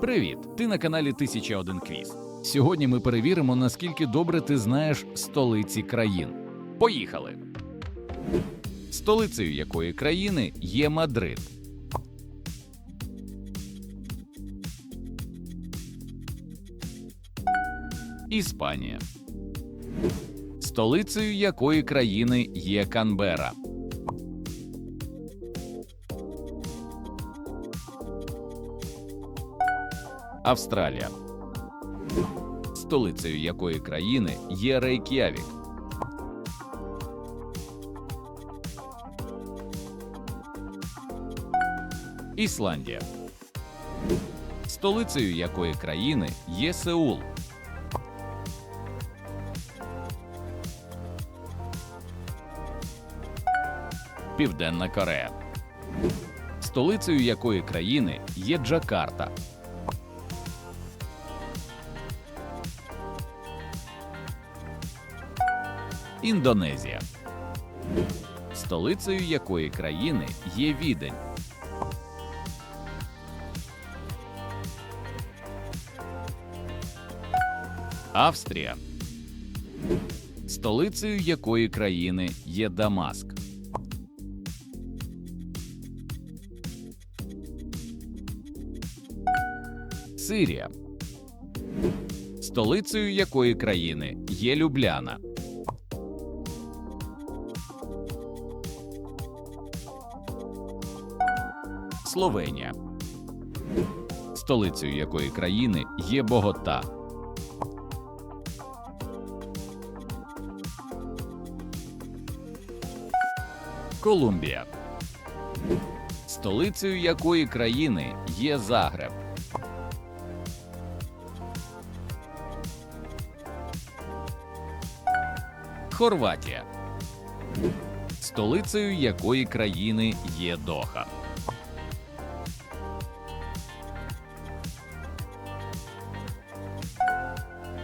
Привіт! Ти на каналі 1001 Квіз. Сьогодні ми перевіримо, наскільки добре ти знаєш столиці країн. Поїхали! Столицею якої країни є Мадрид? Іспанія. Столицею якої країни є Канбера? Австралія. Столицею якої країни є Рейк'явік? Ісландія. Столицею якої країни є Сеул? Південна Корея. Столицею якої країни є Джакарта? Індонезія. Столицею якої країни є Відень? Австрія. Столицею якої країни є Дамаск? Сирія. Столицею якої країни є Любляна? Словенія. Столицею якої країни є Богота? Колумбія. Столицею якої країни є Загреб? Хорватія. Столицею якої країни є Доха?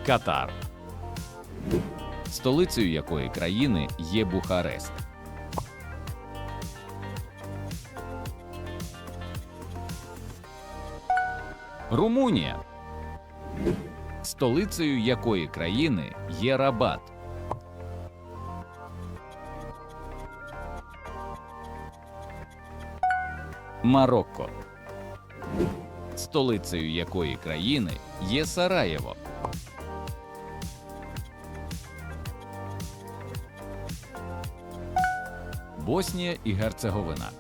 Катар. Столицею якої країни є Бухарест? Румунія. Столицею якої країни є Рабат? Марокко. Столицею якої країни є Сараєво? Боснія і Герцеговина.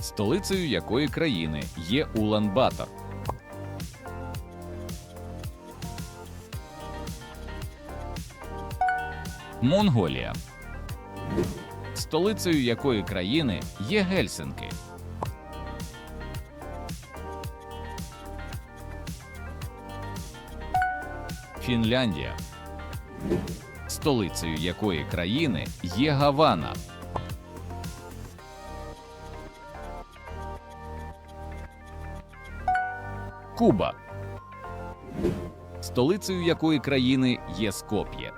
Столицею якої країни є Улан-Батор? Монголія. Столицею якої країни є Гельсинки? Фінляндія. Столицею якої країни є Гавана? Куба. Столицею якої країни є Скоп'є?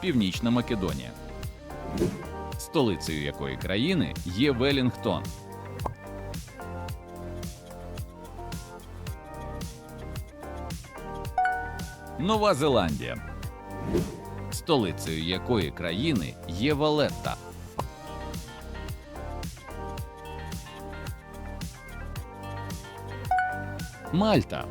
Північна Македонія. Столицею якої країни є Велінгтон? Нова Зеландія. Столицею якої країни є Валетта? Мальта.